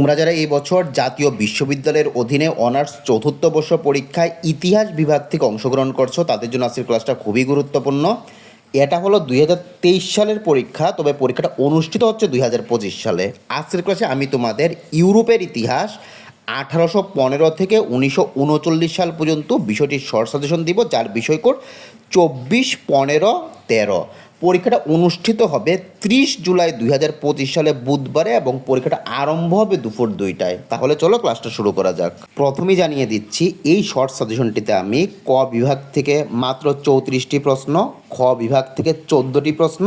তোমরা যারা এই বছর জাতীয় বিশ্ববিদ্যালয়ের অধীনে অনার্স চতুর্থ বর্ষ পরীক্ষায় ইতিহাস বিভাগ থেকে অংশগ্রহণ করছ, তাদের জন্য আজকের ক্লাসটা খুবই গুরুত্বপূর্ণ। এটা হলো দুই হাজার তেইশ সালের পরীক্ষা, তবে পরীক্ষাটা অনুষ্ঠিত হচ্ছে দুই হাজার পঁচিশ সালে। আজকের ক্লাসে আমি তোমাদের ইউরোপের ইতিহাস, আঠারোশো পনেরো থেকে উনিশশো উনচল্লিশ সাল পর্যন্ত বিষয়টির শর্ট সাজেশন দিব, যার বিষয় বিষয়কোড চব্বিশ পনেরো তেরো। পরীক্ষাটা অনুষ্ঠিত হবে ত্রিশ জুলাই দুই হাজার পঁচিশ সালে বুধবারে এবং পরীক্ষাটা আরম্ভ হবে দুপুর দুইটায়। তাহলে চলো ক্লাসটা শুরু করা যাক। প্রথমেই জানিয়ে দিচ্ছি, এই শর্ট সাজেশনটিতে আমি ক বিভাগ থেকে মাত্র চৌত্রিশটি প্রশ্ন, খ বিভাগ থেকে চোদ্দোটি প্রশ্ন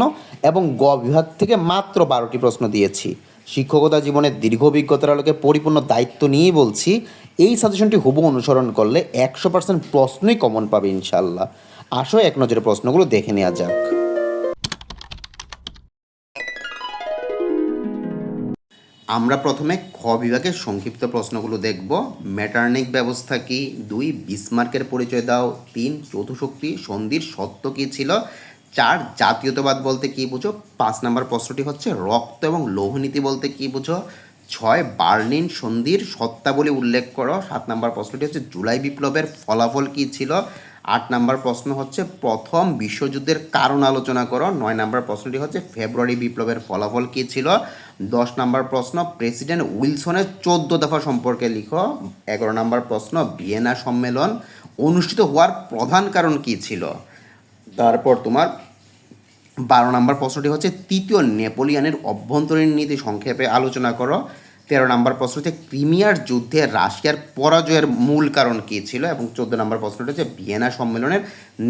এবং গ বিভাগ থেকে মাত্র বারোটি প্রশ্ন দিয়েছি। শিক্ষকতা জীবনের দীর্ঘ অভিজ্ঞতার আলোকে পরিপূর্ণ দায়িত্ব নিয়েই বলছি, এই সাজেশনটি হুবু অনুসরণ করলে একশো পার্সেন্ট প্রশ্নই কমন পাবে ইনশাল্লাহ আসো এক নজরে প্রশ্নগুলো দেখে নেওয়া যাক। আমরা প্রথমে খ বিভাগের সংক্ষিপ্ত প্রশ্নগুলো দেখব। ম্যাটার্নিক ব্যবস্থা কি? দুই, বিসমার্কের পরিচয় দাও। তিন, চতুশক্তি, সন্ধির সত্য কী ছিল? চার, জাতীয়তাবাদ বলতে কী বুঝো? পাঁচ নাম্বার প্রশ্নটি হচ্ছে রক্ত এবং লৌহনীতি বলতে কী বুঝো? ছয়, বার্লিন সন্ধির সত্তাবলী উল্লেখ করো। সাত নাম্বার প্রশ্নটি হচ্ছে জুলাই বিপ্লবের ফলাফল কী ছিল? আট নাম্বার প্রশ্ন হচ্ছে, প্রথম বিশ্বযুদ্ধের কারণ আলোচনা করো। নয় নাম্বার প্রশ্নটি হচ্ছে, ফেব্রুয়ারি বিপ্লবের ফলাফল কী ছিল? দশ নাম্বার প্রশ্ন, প্রেসিডেন্ট উইলসনের চোদ্দ দফা সম্পর্কে লিখো। এগারো নাম্বার প্রশ্ন, ভিয়েনা সম্মেলন অনুষ্ঠিত হওয়ার প্রধান কারণ কী ছিল? তারপর তোমার বারো নম্বর প্রশ্নটি হচ্ছে, তৃতীয় নেপোলিয়ানের অভ্যন্তরীণ নীতি সংক্ষেপে আলোচনা করো। তেরো নম্বর প্রশ্ন হচ্ছে, ক্রিমিয়ার যুদ্ধে রাশিয়ার পরাজয়ের মূল কারণ কী ছিল এবং চোদ্দ নম্বর প্রশ্নটা হচ্ছে, ভিয়েনা সম্মেলনের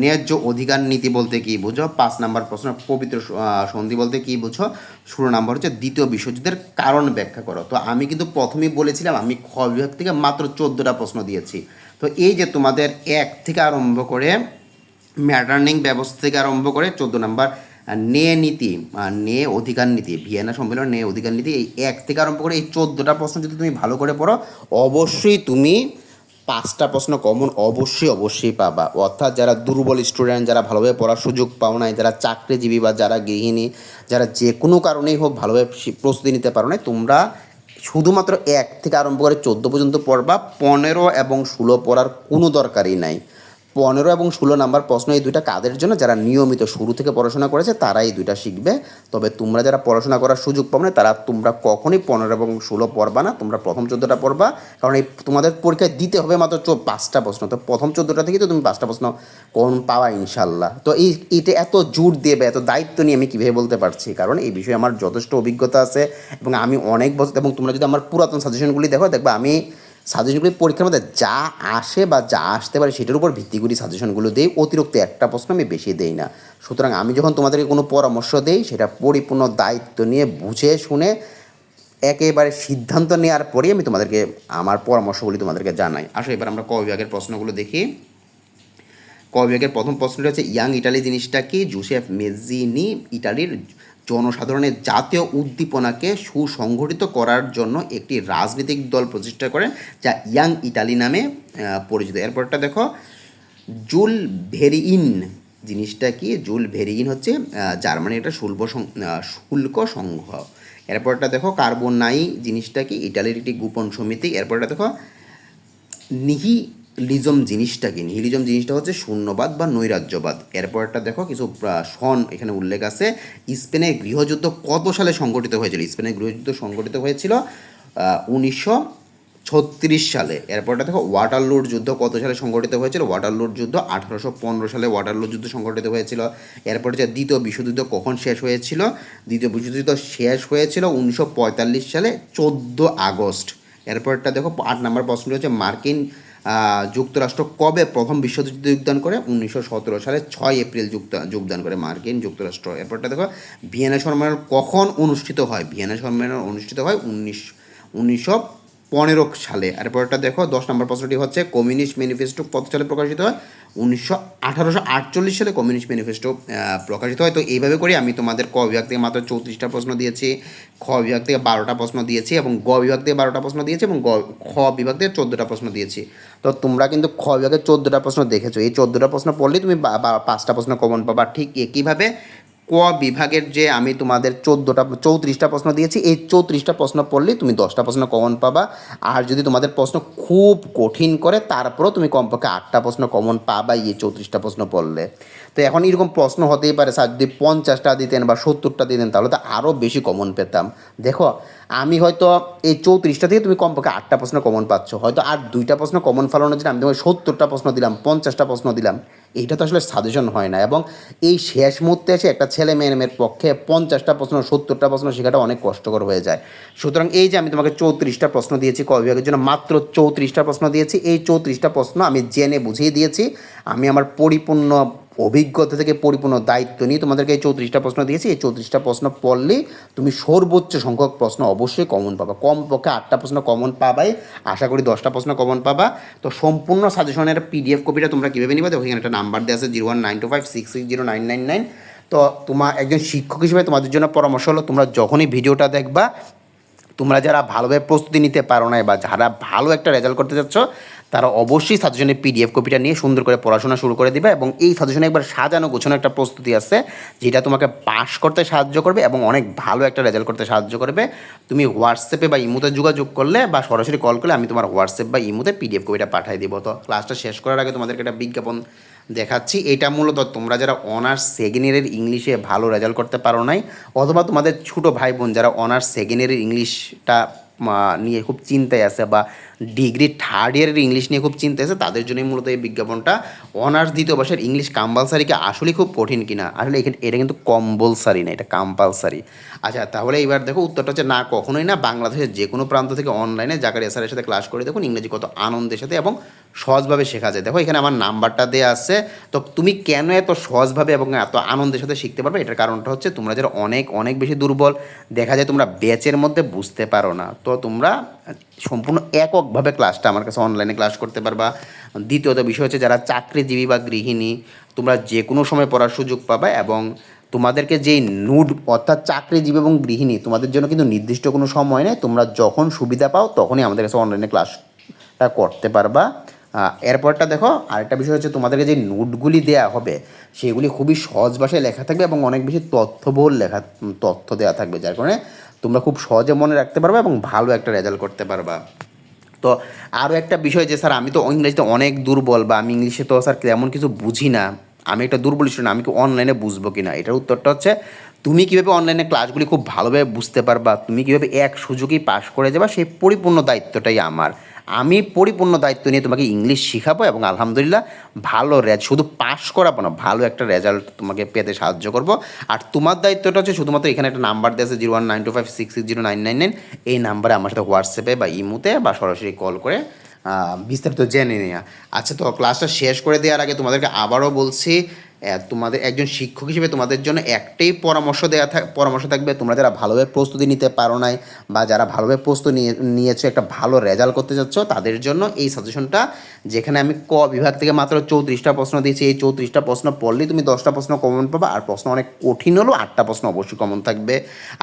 ন্যায্য অধিকার নীতি বলতে কী বুঝো? পাঁচ নম্বর প্রশ্ন, পবিত্র সন্ধি বলতে কী বুঝো? ষোলো নম্বর হচ্ছে, দ্বিতীয় বিশ্বযুদ্ধের কারণ ব্যাখ্যা করো। তো আমি কিন্তু প্রথমেই বলেছিলাম, আমি খ বিভাগ থেকে মাত্র চোদ্দোটা প্রশ্ন দিয়েছি। তো এই যে তোমাদের এক থেকে আরম্ভ করে, ম্যাটার্নিং ব্যবস্থা থেকে আরম্ভ করে, চোদ্দ নাম্বার নে নীতি নে অধিকার নীতি, ভিয়েনা সম্মেলন নে অধিকার নীতি, এই এক থেকে আরম্ভ করে এই চোদ্দোটা প্রশ্ন যদি তুমি ভালো করে পড়ো, অবশ্যই তুমি পাঁচটা প্রশ্ন কমন অবশ্যই অবশ্যই পাবা। অর্থাৎ যারা দুর্বল স্টুডেন্ট যারা ভালোভাবে পড়ার সুযোগ পাও নাই, যারা চাকরিজীবী বা যারা গৃহিণী, যারা যে কোনো কারণেই হোক ভালোভাবে প্রস্তুতি নিতে পারো না তোমরা শুধুমাত্র এক থেকে আরম্ভ করে চোদ্দ পর্যন্ত পড়বা, পনেরো এবং ষোলো পড়ার কোনো দরকারই নাই। পনেরো এবং ষোলো নাম্বার প্রশ্ন, এই দুইটা কাদের জন্য? যারা নিয়মিত শুরু থেকে পড়াশোনা করেছে তারা এই দুইটা শিখবে। তবে তোমরা যারা পড়াশোনা করার সুযোগ পাবে না, তারা তোমরা কখনই পনেরো এবং ষোলো পড়বা না, তোমরা প্রথম চোদ্দোটা পড়বা। কারণ এই তোমাদের পরীক্ষায় দিতে হবে মাত্র চো পাঁচটা প্রশ্ন। তো প্রথম চোদ্দোটা থেকে তো তুমি পাঁচটা প্রশ্ন কোন পাওয়া ইনশাল্লাহ। তো এই এটা এত জোর দেবে, এত দায়িত্ব নিয়ে আমি কীভাবে বলতে পারছি? কারণ এই বিষয়ে আমার যথেষ্ট অভিজ্ঞতা আছে এবং আমি অনেক বছর এবং তোমরা যদি আমার পুরাতন সাজেশনগুলি দেখো, দেখবে আমি সাজেশনগুলি পরীক্ষার মধ্যে যা আসে বা যা আসতে পারে সেটার উপর ভিত্তি করে সাজেশনগুলো দিই। অতিরিক্ত একটা প্রশ্ন আমি বেশি দেই না। সুতরাং আমি যখন তোমাদেরকে কোনো পরামর্শ দেই, সেটা পরিপূর্ণ দায়িত্ব নিয়ে বুঝে শুনে একেবারে সিদ্ধান্ত নেওয়ার পরেই আমি তোমাদেরকে আমার পরামর্শগুলি তোমাদেরকে জানাই। আসো, এবার আমরা ক বিভাগের প্রশ্নগুলো দেখি। ক বিভাগের প্রথম প্রশ্নটি হচ্ছে ইয়াং ইটালি জিনিসটা কি? জুসেফ মেজিনি, ইটালির জনসাধারণের জাতীয় উদ্দীপনাকে সুসংগঠিত করার জন্য একটি রাজনৈতিক দল প্রতিষ্ঠা করেন, যা ইয়াং ইটালি নামে পরিচিত। এরপরটা দেখো, জুল ভেরিইন। জিনিসটা কি? জুল ভেরিইন হচ্ছে জার্মানির একটা শুল্ক শুল্ক সংঘ। এরপরটা দেখো কার্বোনাই জিনিসটা কি? ইটালির একটি গোপন সমিতি। এরপরটা দেখো নিহিলিজম জিনিসটা কি নিহিলিজম জিনিসটা হচ্ছে শূন্যবাদ বা নৈরাজ্যবাদ। এরপরটা দেখো, কিছু সন এখানে উল্লেখ আছে। স্পেনে গৃহযুদ্ধ কত সালে সংগঠিত হয়েছিল? স্পেনে গৃহযুদ্ধ সংগঠিত হয়েছিল উনিশশো ছত্রিশ সালে। এরপরটা দেখো, ওয়াটারলুর যুদ্ধ কত সালে সংগঠিত হয়েছিল? ওয়াটারলুর যুদ্ধ আঠারোশো পনেরো সালে ওয়াটারলুর যুদ্ধ সংগঠিত হয়েছিল। এরপর হচ্ছে দ্বিতীয় বিশ্বযুদ্ধ কখন শেষ হয়েছিল? দ্বিতীয় বিশ্বযুদ্ধ শেষ হয়েছিল উনিশশো পঁয়তাল্লিশ সালে, চোদ্দ আগস্ট। এরপরটা দেখো, আট নম্বর প্রশ্নটি হচ্ছে মার্কিন যুক্তরাষ্ট্র কবে প্রথম বিশ্বযুদ্ধে যোগদান করে? উনিশশো সতেরো সালে ছয় এপ্রিল যুক্ত, যোগদান করে মার্কিন যুক্তরাষ্ট্র। এরপরটা দেখো, ভিয়েনা সম্মেলন কখন অনুষ্ঠিত হয়? ভিয়েনা সম্মেলন অনুষ্ঠিত হয় উনিশ, উনিশশো পনেরো সালে। এরপরটা দেখো, দশ নম্বর প্রশ্নটি হচ্ছে, কমিউনিস্ট ম্যানিফেস্টো কত সালে প্রকাশিত হয়? উনিশশো আঠারোশো আটচল্লিশ সালে কমিউনিস্ট ম্যানিফেস্টো প্রকাশিত হয়। তো এইভাবে করে আমি তোমাদের ক বিভাগ থেকে মাত্র চৌত্রিশটা প্রশ্ন দিয়েছি, খ বিভাগ থেকে বারোটা প্রশ্ন দিয়েছি এবং গ বিভাগ থেকে বারোটা প্রশ্ন দিয়েছি এবং গ, খ বিভাগ থেকে চোদ্দোটা প্রশ্ন দিয়েছি। তো তোমরা কিন্তু খ বিভাগের চোদ্দোটা প্রশ্ন দেখেছ। এই চোদ্দোটা প্রশ্ন পড়লেই তুমি পাঁচটা প্রশ্ন কমন পাবা। ঠিক একইভাবে ক বিভাগের যে আমি তোমাদের চোদ্দোটা, চৌত্রিশটা প্রশ্ন দিয়েছি, এই চৌত্রিশটা প্রশ্ন পড়লে তুমি দশটা প্রশ্ন কমন পাবা। আর যদি তোমাদের প্রশ্ন খুব কঠিন করে, তারপরও তুমি কমপক্ষে আটটা প্রশ্ন কমন পাবা এই চৌত্রিশটা প্রশ্ন পড়লে। তো এখন এরকম প্রশ্ন হতেই পারে, স্যার, যদি পঞ্চাশটা দিতেন বা সত্তরটা দিতেন, তাহলে তো আরও বেশি কমন পেতাম। দেখো আমি হয়তো এই চৌত্রিশটা থেকে তুমি কমপক্ষে আটটা প্রশ্ন কমন পাচ্ছ। হয়তো আর দুইটা প্রশ্ন কমন ফেলানোর জন্য আমি তোমাকে সত্তরটা প্রশ্ন দিলাম, পঞ্চাশটা প্রশ্ন দিলাম। এইটা তো আসলে সাজেশন হয় না এবং এই শেষ মুহূর্তে এসে একটা ছেলে মেয়ের মেয়ের পক্ষে পঞ্চাশটা প্রশ্ন, সত্তরটা প্রশ্ন শেখাটা অনেক কষ্টকর হয়ে যায়। সুতরাং এই যে আমি তোমাকে চৌত্রিশটা প্রশ্ন দিয়েছি ক বিভাগের জন্য, মাত্র চৌত্রিশটা প্রশ্ন দিয়েছি। এই চৌত্রিশটা প্রশ্ন আমি জেনে বুঝিয়ে দিয়েছি। আমি আমার পরিপূর্ণ অভিজ্ঞতা থেকে পরিপূর্ণ দায়িত্ব নিয়ে তোমাদেরকে এই চৌত্রিশটা প্রশ্ন দিয়েছি। এই চৌত্রিশটা প্রশ্ন পড়লেই তুমি সর্বোচ্চ সংখ্যক প্রশ্ন অবশ্যই কমন পাবা। কম পক্ষে আটটা প্রশ্ন কমন পাবাই। আশা করি দশটা প্রশ্ন কমন পাবা। তো সম্পূর্ণ সাজেশনের পিডিএফ কপিটা তোমরা কীভাবে নিবে? এখানে একটা নাম্বার দেওয়া আছে zero one nine two five six six zero nine nine nine. তো তোমার একজন শিক্ষক হিসেবে তোমাদের জন্য পরামর্শ হলো, তোমরা যখনই ভিডিওটা দেখবা, তোমরা যারা ভালোভাবে প্রস্তুতি নিতে পারো না বা যারা ভালো একটা রেজাল্ট করতে চাচ্ছ তারা অবশ্যই সাজেশনের পিডিএফ কপিটা নিয়ে সুন্দর করে পড়াশোনা শুরু করে দিবে এবং এই সাজেশনে একবার সাজানো গোছানো একটা প্রস্তুতি আছে, যেটা তোমাকে পাস করতে সাহায্য করবে এবং অনেক ভালো একটা রেজাল্ট করতে সাহায্য করবে। তুমি হোয়াটসঅ্যাপে বা ইমোতে যোগাযোগ করলে বা সরাসরি কল করলে আমি তোমার হোয়াটসঅ্যাপ বা ইমোতে পিডিএফ কপিটা পাঠিয়ে দিব। তো ক্লাসটা শেষ করার আগে তোমাদেরকে একটা বিজ্ঞাপন দেখাচ্ছি। এটা মূলত তোমরা যারা অনার্স সেকেন্ড ইয়ারের ইংলিশে ভালো রেজাল্ট করতে পারো নাই, অথবা তোমাদের ছোটো ভাই বোন যারা অনার্স সেকেন্ড ইয়ারের ইংলিশটা নিয়ে খুব চিন্তায় আছে বা ডিগ্রি থার্ড ইয়ারের ইংলিশ নিয়ে খুব চিন্তা আছে, তাদের জন্যই মূলত এই বিজ্ঞাপনটা। অনার্স দ্বিতীয় বর্ষের ইংলিশ কম্পালসারিকে আসলে খুব কঠিন কিনা, আসলে এখানে এটা কিন্তু কম্পালসারি না, এটা কম্পালসারি আচ্ছা তাহলে এবার দেখো উত্তরটা হচ্ছে না, কখনোই না, বাংলাদেশের যে কোনো প্রান্ত থেকে অনলাইনে জাকারিয়া স্যারের সাথে ক্লাস করে দেখুন, ইংরেজি কত আনন্দের সাথে এবং সহজভাবে শেখা যায়। দেখো এখানে আমার নাম্বারটা দেওয়া আছে, তো তুমি কেন এত সহজভাবে এবং এত আনন্দের সাথে শিখতে পারবে? এটার কারণটা হচ্ছে তোমরা যারা অনেক অনেক বেশি দুর্বল, দেখা যায় তোমরা ব্যাচের মধ্যে বুঝতে পারো না, তো তোমরা সম্পূর্ণ এককভাবে ক্লাসটা আমার কাছে অনলাইনে ক্লাস করতে পারবা। দ্বিতীয়ত বিষয় হচ্ছে যারা চাকরিজীবী বা গৃহিণী, তোমরা যে কোনো সময় পড়ার সুযোগ পাবে এবং তোমাদেরকে যেই নুড, অর্থাৎ চাকরিজীবী এবং গৃহিণী, তোমাদের জন্য কিন্তু নির্দিষ্ট কোনো সময় নেই। তোমরা যখন সুবিধা পাও, তখনই আমাদের কাছে অনলাইনে ক্লাসটা করতে পারবা। এরপরটা দেখো, আরেকটা বিষয় হচ্ছে তোমাদেরকে যে নোটগুলি দেওয়া হবে, সেগুলি খুবই সহজ ভাষায় লেখা থাকবে এবং অনেক বেশি তথ্যবহুল লেখা তথ্য দেওয়া থাকবে, যার কারণে তোমরা খুব সহজে মনে রাখতে পারবে এবং ভালো একটা রেজাল্ট করতে পারবা। তো আরও একটা বিষয় যে, স্যার, আমি তো ইংরেজিতে অনেক দুর্বল বা আমি ইংলিশে তো, স্যার, তেমন কিছু বুঝি না। আমি একটা দুর্বল স্টুডেন্ট আমি কি অনলাইনে বুঝব কি না এটার উত্তরটা হচ্ছে, তুমি কীভাবে অনলাইনে ক্লাসগুলি খুব ভালোভাবে বুঝতে পারবা? তুমি কীভাবে এক সুযোগেই পাশ করে যাবা? সেই পরিপূর্ণ দায়িত্বটাই আমার। আমি পরিপূর্ণ দায়িত্ব নিয়ে তোমাকে ইংলিশ শেখাবো এবং আলহামদুলিল্লাহ ভালো রেজ শুধু পাশ করাবো না, ভালো একটা রেজাল্ট তোমাকে পেতে সাহায্য করব। আর তোমার দায়িত্বটা হচ্ছে শুধুমাত্র এখানে একটা নাম্বার দেওয়া আছে zero one nine two five six six zero nine nine nine এই নাম্বারে আমার সাথে হোয়াটসঅ্যাপে বা ইমোতে বা সরাসরি কল করে বিস্তারিত জেনে নেওয়া আচ্ছা তো ক্লাসটা শেষ করে দেওয়ার আগে তোমাদেরকে আবারও বলছি তোমাদের একজন শিক্ষক হিসেবে তোমাদের জন্য একটাই পরামর্শ দেওয়া থাক পরামর্শ থাকবে, তোমরা যারা ভালোভাবে প্রস্তুতি নিতে পারো নাই বা যারা ভালোভাবে প্রস্তুতি নিয়ে, নিয়েছো, একটা ভালো রেজাল্ট করতে চাচ্ছ, তাদের জন্য এই সাজেশনটা যেখানে আমি ক বিভাগ থেকে মাত্র চৌত্রিশটা প্রশ্ন দিয়েছি, এই চৌত্রিশটা প্রশ্ন পড়লেই তুমি দশটা প্রশ্ন কমন পাবা, আর প্রশ্ন অনেক কঠিন হলেও আটটা প্রশ্ন অবশ্যই কমন থাকবে।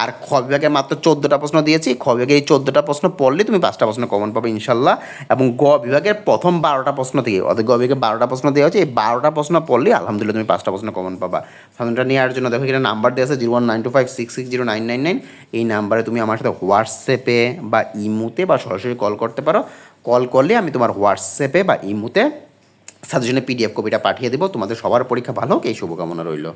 আর খ বিভাগে মাত্র চোদ্দোটা প্রশ্ন দিয়েছি, খ বিভাগে এই চোদ্দোটা প্রশ্ন পড়লেই তুমি পাঁচটা প্রশ্ন কমন পাবে, ইনশাল্লাহ। এবং গ বিভাগের প্রথম বারোটা প্রশ্ন থেকে অর্থাৎ গ বিভাগে বারোটা প্রশ্ন দেওয়া হচ্ছে এই বারোটা প্রশ্ন পড়লেই আলহামদুলিল্লাহ তুমি পাঁচটা প্রশ্ন কমন পাবা। ফাংশনটা নিয়ে আর জন্য দেখো এখানে নাম্বার দেওয়া আছে zero one nine two five six six zero nine nine nine এই নাম্বারে তুমি আমার সাথে হোয়াটসঅ্যাপে বা ইমুতে বা সরাসরি কল করতে পারো। কল করলে আমি তোমার হোয়াটসঅ্যাপে বা ইমুতে সাজেশনের পিডিএফ কপিটা পাঠিয়ে দেবো। তোমাদের সবার পরীক্ষা ভালো হোক, এই শুভকামনা রইল।